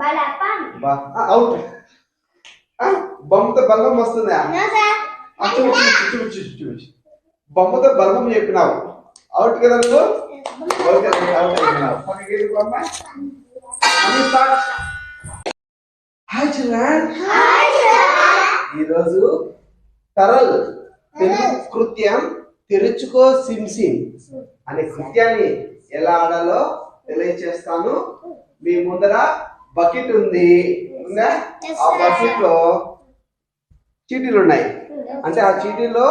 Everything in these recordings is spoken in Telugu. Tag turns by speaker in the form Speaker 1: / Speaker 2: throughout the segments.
Speaker 1: బలపం అవుట్ బొమ్మతో బలపం వస్తుందా. బొమ్మతో బలపం చెప్పినావు. అవుట్ కదా నువ్వు? అవుట్ అయిపోయినావు. హాయ్ చిల్డ్రన్ ఈరోజు తరల్ కృత్యం తెరుచుకో సిమ్సిమ్ అనే కృత్యాన్ని ఎలా ఆడాలో తెలియచేస్తాను. మీ ముందర బకెట్ ఉంది. ఉందా? ఆ. బకెట్లో చీటీలు ఉన్నాయి అంటే ఆ చీటీలో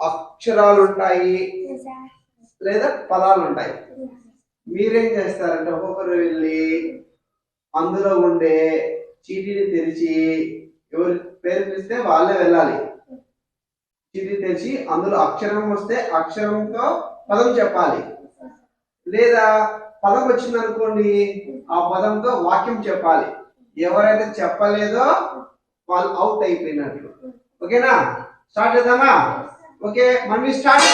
Speaker 1: అక్షరాలు ఉంటాయి
Speaker 2: Yes, sir.
Speaker 1: లేదా పదాలు ఉంటాయి మీరేం చేస్తారంటే ఒక్కొక్కరు వెళ్ళి అందులో ఉండే చీటీని తెరిచి ఎవరి పేరు పిలిస్తే వాళ్ళే వెళ్ళాలి. చీటీ తెరిచి అందులో అక్షరం వస్తే అక్షరంతో పదం చెప్పాలి. లేదా పదం వచ్చింది అనుకోండి ఆ పదంతో వాక్యం చెప్పాలి. ఎవరైతే చెప్పలేదో వాళ్ళు అవుట్ అయిపోయినట్లు. ఓకేనా? స్టార్ట్ చేద్దామా? ఓకే మళ్ళీ స్టార్ట్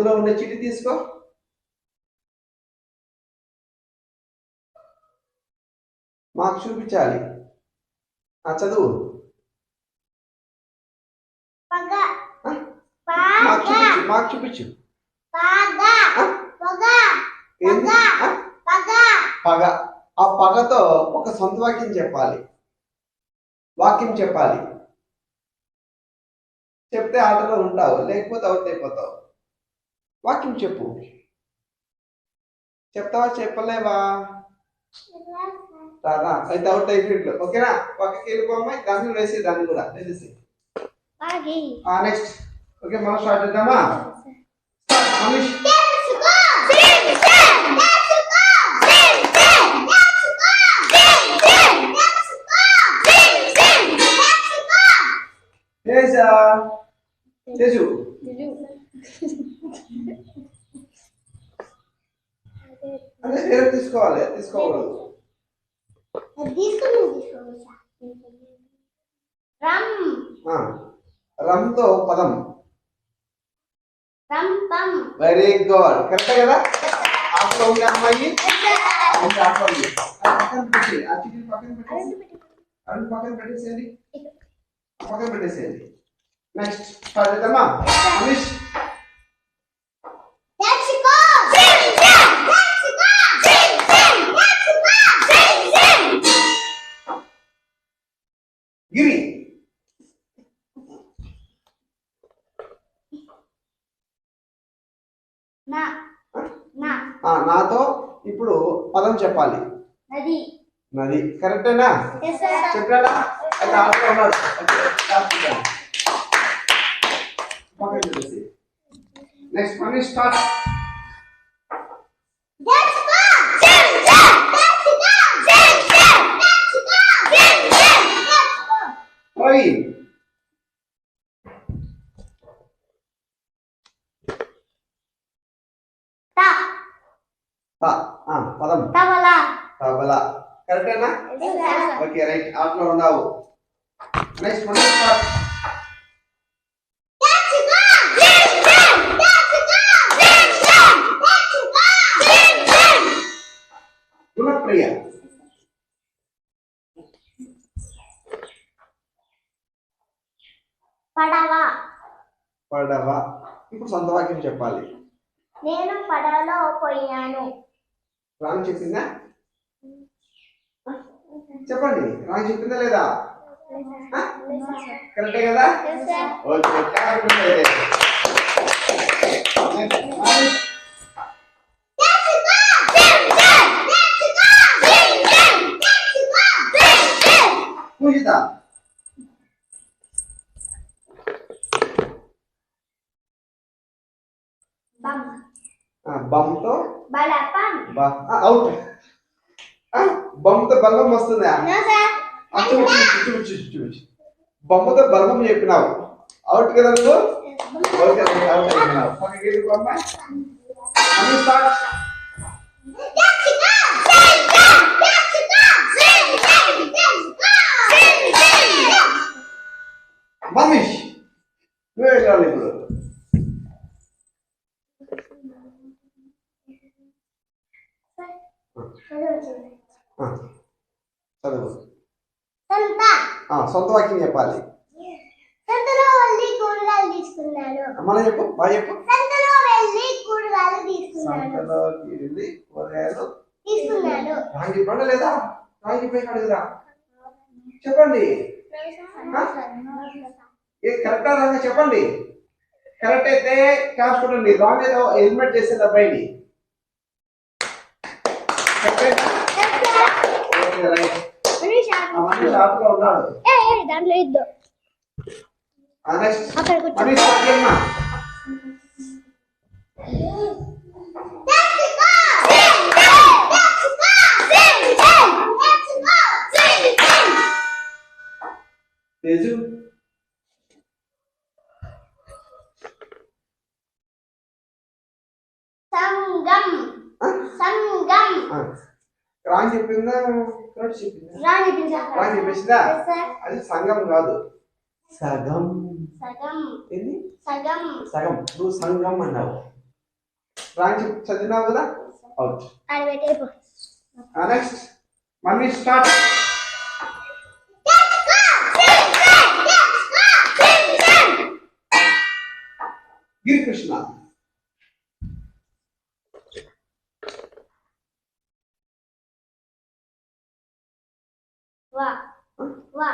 Speaker 1: అందులో ఉండే చిటి తీసుకో. మాకు చూపించాలి. ఆ చదువు? మాకు. చూపించు. పగ. ఆ పగతో ఒక సొంత వాక్యం చెప్పాలి. వాక్యం చెప్పాలి. చెప్తే ఆటలో ఉంటావు లేకపోతే అవుట్ అయిపోతావు. వాక్యం చెప్పు చెప్తావా చెప్పలేవా రాదా అయితే అవుట్ అయిపోయిట్లు ఓకేనా పక్కకి వెళ్ళిపోమ్మా దాన్ని వేసి దాన్ని కూడా వేసేసి
Speaker 2: Pagi.
Speaker 1: నెక్స్ట్ ఓకే మనం స్టార్ట్ చేద్దామా Manish
Speaker 2: Let's go. Sim, sim. Let's go. Sim, sim. Let's go. Sim, sim. Let's go. Sim, sim. Let's go.
Speaker 1: Teja Teju అదే వేరే తీసుకోవాలి తీసుకోకూడదు
Speaker 2: తీసుకుని తీసుకోవచ్చా రమ్
Speaker 1: ఆ, రంతో పదం
Speaker 2: రమ్ పమ్
Speaker 1: వెరీ గుడ్ కరెక్ట్ కదా ఆటలో ఉంది అమ్మాయి ఉంది ఆటలో ఉంది అది పక్కన పెట్టి ఆ చికెన్ పక్కన పెట్టేసి అది పక్కన పెట్టేసేయండి ఆ పక్కన పెట్టేసేయండి నెక్స్ట్ గిరి
Speaker 2: నా.
Speaker 1: ఆ, నాతో ఇప్పుడు పదం చెప్పాలి.
Speaker 2: నది.
Speaker 1: నది. కరెక్టేనా చెప్పాడా అయితే ఆటలో ఉన్నాడు
Speaker 2: Next one is start. Okay, right. Out now.
Speaker 1: Next
Speaker 2: one
Speaker 1: is start. సొంత వాక్యం చెప్పాలి.
Speaker 2: నేను పడవలో పోయాను.
Speaker 1: రాని చెప్పిందా? చెప్పండి. రాని చెప్పిందా లేదా? కరెక్టే కదా? ఓకే క్లాప్ కొట్టండి అయితే. Next, మనీష్. పూజిత ఆ, బమ్తో బ ఆ, అవుట్. బొమ్మతో బల్బం వస్తుందా. బొమ్మతో బల్బం చెప్పినావు. అవుట్ కదా నువ్వు? ఓకే అవుట్ అయిపోయినావు. పక్కకి వెళ్ళిపో అమ్మాయి మళ్ళీ స్టార్ట్ మనీష్ నువ్వే వెళ్ళాలి ఇప్పుడు ఆ, చదువు
Speaker 2: సంత
Speaker 1: ఆ, సొంత వాక్యం చెప్పాలి.
Speaker 2: సంతలో వెళ్ళి కూరగాయలు తీసుకున్నాను.
Speaker 1: మళ్ళీ చెప్పు బాగా చెప్పు.
Speaker 2: సంతలో వెళ్ళి కూరగాయలు తీసుకున్నాను.
Speaker 1: సంతలోకి వెళ్ళి కూరగాయలు
Speaker 2: తీసుకున్నాను.
Speaker 1: రాగి పండు లేదా? రాగి పోయి అడుగురా చెప్పండి. కరెక్టా రాగా చెప్పండి. కరెక్ట్ అయితే క్యాష్ కొట్టండి రాంగ్ అయితే హెల్మెట్ చేసేది అబ్బాయిని మనిషి షాప్లో ఉన్నాడు
Speaker 2: దాంట్లో ఇద్దు. అక్కడ
Speaker 1: తేజు.
Speaker 2: సంగం? సంగం.
Speaker 1: రాంగ్ చెప్పిందా? చెప్పిందా
Speaker 2: రాణి
Speaker 1: రాంగ్ చెప్పేసిందా
Speaker 2: Yes, sir.
Speaker 1: అది సంఘం కాదు సగం
Speaker 2: సగం
Speaker 1: ఏంది
Speaker 2: సగం
Speaker 1: సగం నువ్వు సంఘం అన్నావు రాంగ్ చెప్పి చదివినావు కదా అవుట్
Speaker 2: అది పెట్టేపు
Speaker 1: నెక్స్ట్ మమ్మీ స్టార్ట్ గిరికృష్ణ
Speaker 2: వా వా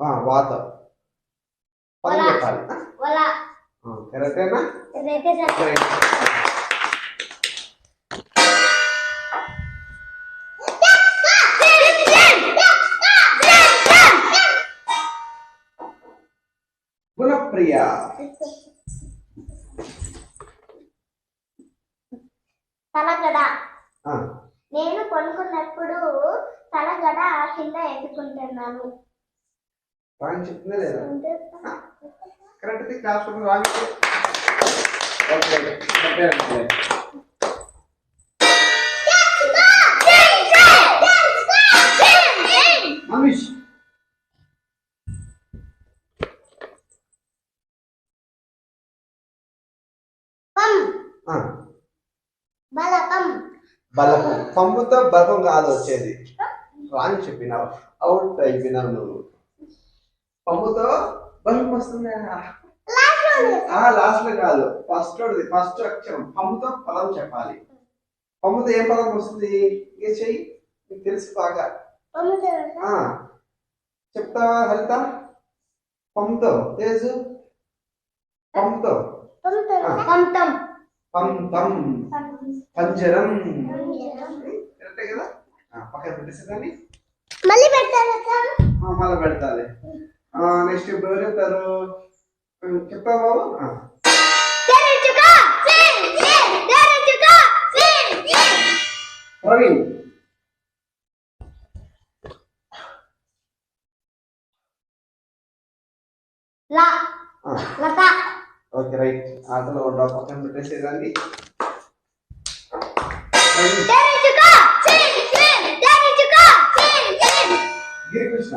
Speaker 1: ఆ, వాత పదం. చెప్పాలి. కరెక్టేనా రాంగ్ చెప్తుందా లేదా? Correct classroom wrong
Speaker 2: okay
Speaker 1: Manish
Speaker 2: బలపం.
Speaker 1: పంపుతో బలపం కాదు వచ్చేది. రాంగ్ చెప్పినావు. అవుట్ అయిపోయినావు నువ్వు. పంపుతో బలం వస్తుంది? ఆ లాస్ట్లో కాదు. ఫస్ట్ ఫస్ట్ అక్షరం. పంపుతో పదం చెప్పాలి. పంపుతో ఏం పదం వస్తుంది? ఏ చెయ్యి? నీకు తెలుసు బాగా. ఆ. చెప్తావా హరిత? పంపుతో తేజు
Speaker 2: పంతం.
Speaker 1: పంతం. పంజరం. కరెక్టే కదా? పక్కన పెట్టేసేదాన్ని.
Speaker 2: మళ్ళీ పెడతాను
Speaker 1: మళ్ళీ పెడతాలి. నెక్స్ట్ ఎవరు? చెప్తారు చెప్తావా బాబు? ప్రవీణ్.
Speaker 2: లత.
Speaker 1: Okay right. ఆటలో ఉండవు పక్కన పెట్టేసేదాన్ని గిరికృష్ణ.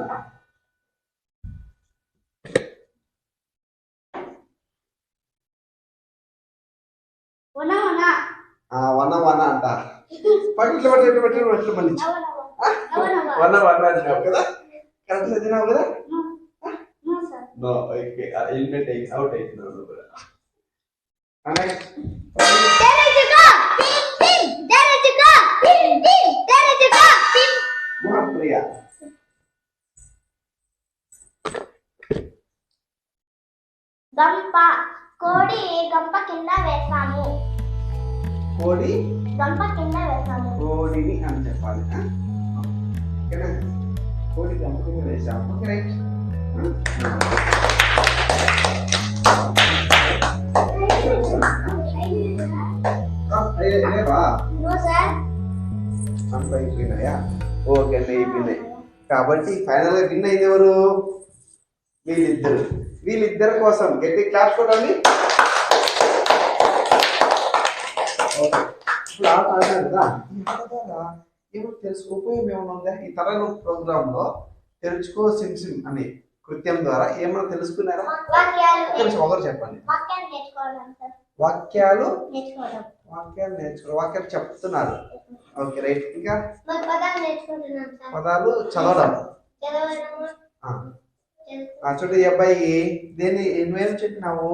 Speaker 2: వన వన?
Speaker 1: అంట. పట్టిట్లు పట్టి పట్టి పట్టి మళ్ళీ వన వన అంటున్నావు కదా? కరెక్ట్ చదివినావు కదా? No okay. అవుట్ కూడా.
Speaker 2: తెరచుకో తెరచుకో తెరచుకో
Speaker 1: గుణప్రియ
Speaker 2: గంప కోడి గంప కింద వేసాము
Speaker 1: కోడి.
Speaker 2: గంప కింద వేసాము.
Speaker 1: కోడిని అని చెప్పాలి? ఓకేనా? కోడి గంపకి వేసాం ఓకే రైట్. అయిపోయినాయా? ఓకే అన్నీ అయిపోయినాయి కాబట్టి ఫైనల్గా విన్ అయింది ఎవరు వీళ్ళిద్దరు. వీళ్ళిద్దరి కోసం. గట్టి క్లాస్ కొట్టండి ఓకే. ఇప్పుడు ఆట ఆడారు కదా ఏమో తెలుసు ఉపయోగం ఏమైనా ఉందా ఈ తరగతి ప్రోగ్రామ్లో తెరుచుకో సిమ్ సిమ్ అని కృత్యం ద్వారా ఏమైనా తెలుసుకున్నారా? నిమిషం ఒకరు చెప్పండి.
Speaker 2: వాక్యాలు
Speaker 1: వాక్యాలు? నేర్చుకో వాక్యాలు చెప్తున్నారు. Okay right. ఇంకా?
Speaker 2: పదాలు
Speaker 1: చదవడం. చూడు ఈ అబ్బాయి దేన్ని నువ్వేం చెప్పినావు?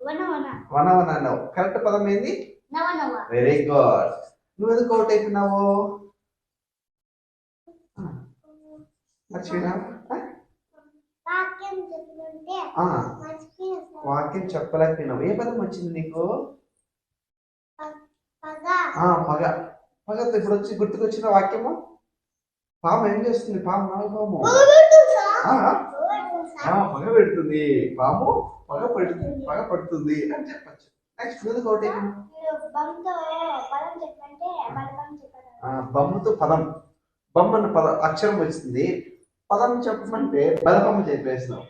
Speaker 2: వన వన
Speaker 1: వన వన అన్నావు. కరెక్ట్ పదం ఏంది? వెరీ గుడ్ నువ్వు ఎందుకు అవుట్ అయిపోయినావు?
Speaker 2: వాక్యం మర్చిపోయిన
Speaker 1: చెప్పలేకపోయినావు. ఏ పదం వచ్చింది నీకు? పగ. పగ. ఇప్పుడు వచ్చి గుర్తుకొచ్చిన వాక్యము? పాము ఏం చేస్తుంది? పాము నాలుగు పాము. పగ పెడుతుంది? పాము పగ పెడుతుంది. పగ పడుతుంది అని చెప్పచ్చు. నెక్స్ట్ ఎందుకు అవుట్ అయిపోయినావు? బొమ్మతో పదం బొమ్మ అన్న పద అక్షరం వచ్చింది పదం చెప్పమంటే బలపమ్మ చెప్పేసినావు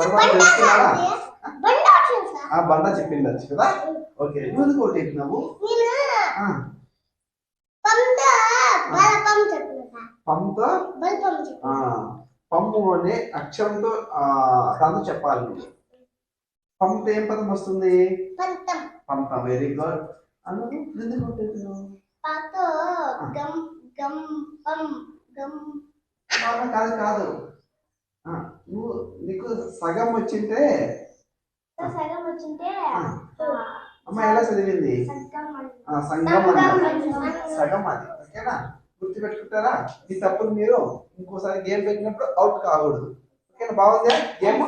Speaker 2: బండ వచ్చింది సార్.
Speaker 1: ఆ బండ చెప్పింది వచ్చు కదా? ఓకే నువ్వు ఎందుకు ఒకటి చెప్పినావు
Speaker 2: పంతో
Speaker 1: పమ్ము అనే అక్షరంతో ఆ, దాంతో చెప్పాలి నువ్వు. పంతో ఏం పదం వస్తుంది?
Speaker 2: పంతం.
Speaker 1: పంత వెరీ గుడ్. అను ఎందుకు ఒకటి చెప్పినావు
Speaker 2: పాతో గం గం పం గం
Speaker 1: కాదు కాదు. కాదు నువ్వు నీకు సగం వచ్చింటే?
Speaker 2: సగం వచ్చింటే
Speaker 1: అమ్మ ఎలా చదివింది?
Speaker 2: సగం
Speaker 1: సంగం
Speaker 2: సంగం.
Speaker 1: సగం అది ఓకేనా? గుర్తుపెట్టుకుంటారా? ఈ తప్పులు మీరు ఇంకోసారి గేమ్ పెట్టినప్పుడు అవుట్ కాకూడదు. ఓకేనా బాగుందా? గేమ్?